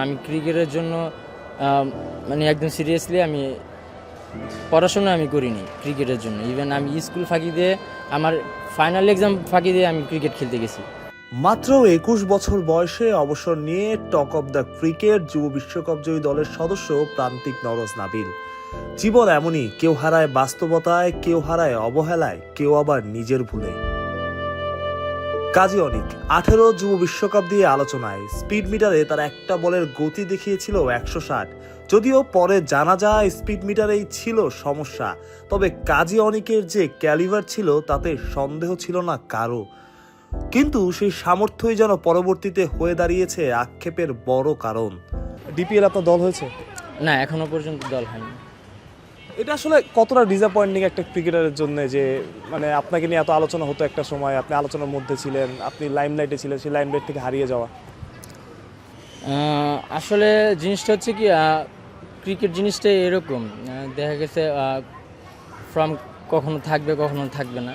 আমি ক্রিকেটের জন্য মানে একদম সিরিয়াসলি আমি পড়াশোনা আমি করিনি ক্রিকেটের জন্য। ইভেন আমি স্কুল ফাঁকি দিয়ে, আমার ফাইনাল এক্সাম ফাঁকি দিয়ে আমি ক্রিকেট খেলতে গেছি। মাত্র একুশ বছর বয়সে অবসর নিয়ে টক অব দ্য ক্রিকেট যুব বিশ্বকাপ জয়ী দলের সদস্য প্রান্তিক নরজ নাবিল। জীবন এমনই, কেউ হারায় বাস্তবতায়, কেউ হারায় অবহেলায়, কেউ আবার নিজের ভুলে। কাজী অনিক আঠেরো যুব বিশ্বকাপ দিয়ে আলোচনায় স্পিড মিটারে তার একটা বলের গতি দেখিয়েছিল একশো ষাট। যদিও পরে জানা যায় স্পিড মিটারেই ছিল সমস্যা তবে কাজী অনিকের যে ক্যালিভার ছিল তাতে সন্দেহ ছিল না কারও। কিন্তু সেই সামর্থ্যই যেন পরবর্তীতে হয়ে দাঁড়িয়েছে আক্ষেপের বড় কারণ। ডিপিএল আপনার দল হয়েছে? না এখনও পর্যন্ত দল হয়নি। এটা আসলে কতটা ডিসঅ্যাপয়েন্টিং একটা ক্রিকেটারের জন্য যে মানে আপনাকে নিয়ে এত আলোচনা হতো একটা সময়, আপনি আলোচনার মধ্যে ছিলেন, আপনি লাইমলাইটে ছিলেন, সেই লাইমলাইট থেকে হারিয়ে যাওয়া? আসলে জিনিসটা হচ্ছে কি ক্রিকেট জিনিসটা এরকম দেখা গেছে ফর্ম কখনো থাকবে কখনো থাকবে না।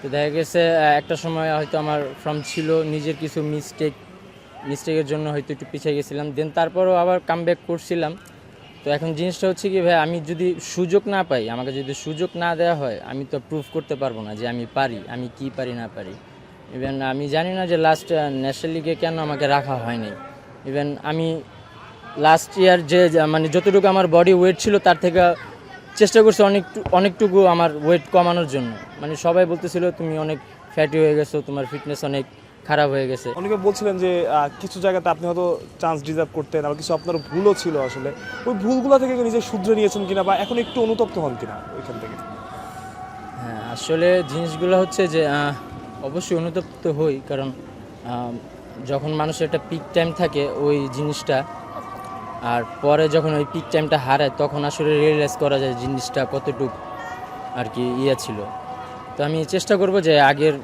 তো দেখা গেছে একটা সময় হয়তো আমার ফর্ম ছিল, নিজের কিছু মিস্টেক মিস্টেকের জন্য হয়তো একটু পিছিয়ে গেছিলাম। দেন তারপরও আবার কাম ব্যাক করছিলাম। তো এখন জিনিসটা হচ্ছে কি, ভাই, আমি যদি সুযোগ না পাই, আমাকে যদি সুযোগ না দেওয়া হয়, আমি তো প্রুভ করতে পারব না যে আমি পারি, আমি কি পারি, না পারি। ইভেন আমি জানি না যে লাস্ট ন্যাশনাল লিগে কেন আমাকে রাখা হয়নি। ইভেন আমি লাস্ট ইয়ার যে, যে- মানে যতটুকু আমার বডি ওয়েট ছিল, তার থেকে চেষ্টা করছি অনেক, অনেকটুকু আমার ওয়েট কমানোর জন্য। মানে সবাই বলতেছিল, তুমি অনেক ফ্যাটি হয়ে গেছো, তোমার ফিটনেস অনেক খারাপ হয়ে গেছে। অনেকে বলছিলেন যে কিছু জায়গাতে আপনি হয়তো চান্স ডিজার্ভ করতেন আবার কিছু আপনার ভুলও ছিল আসলে। ওই ভুলগুলো থেকে নিজে শুধরে নিয়েছেন কিনা বা এখন একটু অনুতপ্ত হন কিনা ওইখান থেকে? হ্যাঁ আসলে জিনিসগুলো হচ্ছে যে অবশ্যই অনুতপ্ত হই কারণ যখন মানুষের একটা পিক টাইম থাকে ওই জিনিসটা আর পরে যখন ওই পিক টাইমটা হারায় তখন আসলে রিয়েলাইজ করা যায় জিনিসটা কতটুক আর কি ইয়ে ছিল। তো আমি চেষ্টা করব যে আগের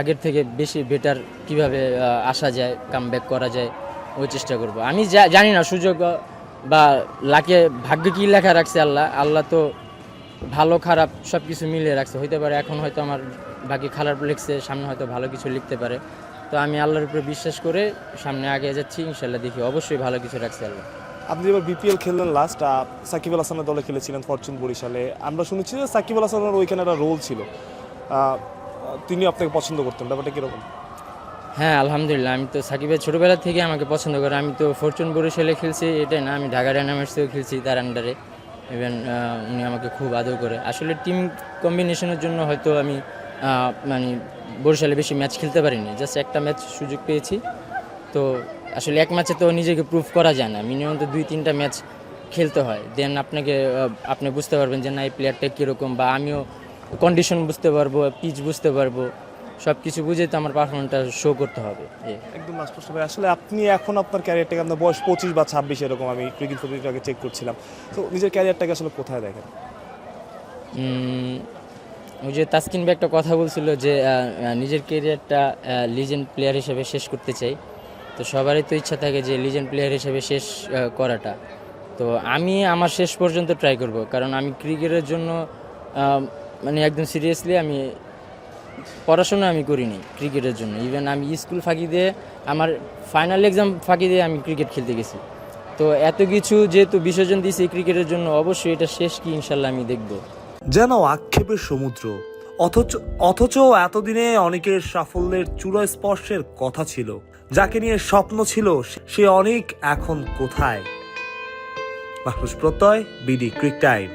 আগের থেকে বেশি বেটার কীভাবে আসা যায় কাম করা যায়, ওই চেষ্টা করব। আমি জানি না সুযোগ বা লাকে ভাগ্যে কী লেখা রাখছে আল্লাহ। আল্লাহ তো ভালো, খারাপ সব কিছু মিলিয়ে রাখছে। হইতে পারে এখন হয়তো আমার বাকি খারাপ লিখছে, সামনে হয়তো ভালো কিছু লিখতে পারে। তো আমি আল্লাহর উপরে বিশ্বাস করে সামনে আগে যাচ্ছি ইনশাল্লাহ দেখি। অবশ্যই ভালো কিছু রাখছে আল্লাহ। আপনি এবার বিপিএল খেললেন লাস্ট সাকিব আল হাসানের দলে খেলেছিলেন ফরচুন বরিশালে। আমরা শুনেছি যে সাকিব আল হাসানের ওইখানে একটা রোল ছিল। তিনি আপনাকে পছন্দ করতেন, ব্যাপারটা কীরকম? হ্যাঁ আলহামদুলিল্লাহ। আমি তো সাকিবের ছোটোবেলা থেকে আমাকে পছন্দ করে। আমি তো ফরচুন বরিশালে খেলছি, এটাই না, আমি ঢাকা ডায়নামাইটসেও খেলছি তার আন্ডারে ইভেন উনি আমাকে খুব আদর করে। আসলে টিম কম্বিনেশনের জন্য হয়তো আমি মানে বরিশালে বেশি ম্যাচ খেলতে পারিনি। জাস্ট একটা ম্যাচ সুযোগ পেয়েছি। তো আসলে এক ম্যাচে তো নিজেকে প্রুফ করা যায় না। মিনিমাম তো দুই, তিনটা ম্যাচ খেলতে হয়। দেন আপনাকে আপনি বুঝতে পারবেন যে না, এই প্লেয়ারটা কীরকম বা আমিও কন্ডিশন বুঝতে পারব পিচ বুঝতে পারব সব কিছু বুঝে তো আমার পারফরমেন্সটা শো করতে হবে। একদম লাস্ট প্রশ্ন ভাই আসলে আপনি এখন আপনার ক্যারিয়ারটাকে আপনার বয়স পঁচিশ বা ছাব্বিশ এরকম? আমি ক্রিকেট ফুটবলটাকে চেক করছিলাম। তো নিজের ক্যারিয়ারটাকে আসলে কোথায় দেখেন? ওই যে তাসকিন ভাই একটা কথা বলছিল যে নিজের কেরিয়ারটা লিজেন্ড প্লেয়ার হিসেবে শেষ করতে চাই। তো সবারই তো ইচ্ছা থাকে যে লিজেন্ড প্লেয়ার হিসেবে শেষ করাটা। তো আমি আমার শেষ পর্যন্ত ট্রাই করব। কারণ আমি ক্রিকেটের জন্য মানে একদম সিরিয়াসলি আমি পড়াশোনা আমি করিনি ক্রিকেটের জন্য। ইভেন আমি স্কুল ফাঁকি দিয়ে, আমার ফাইনাল এক্সাম ফাঁকি দিয়ে আমি ক্রিকেট খেলতে গেছি। তো এত কিছু যেহেতু বিসর্জন দিয়েছি ক্রিকেটের জন্য, অবশ্যই এটা শেষ কি ইনশাল্লাহ আমি দেখব। যেন আক্ষেপের সমুদ্র। অথচ অথচ এতদিনে অনেকের সাফল্যের চূড়া স্পর্শের কথা ছিল। যাকে নিয়ে স্বপ্ন ছিল, সে অনেক এখন কোথায়? মাহরুজ প্রত্যয়, বিডি, ক্রিক টাইম।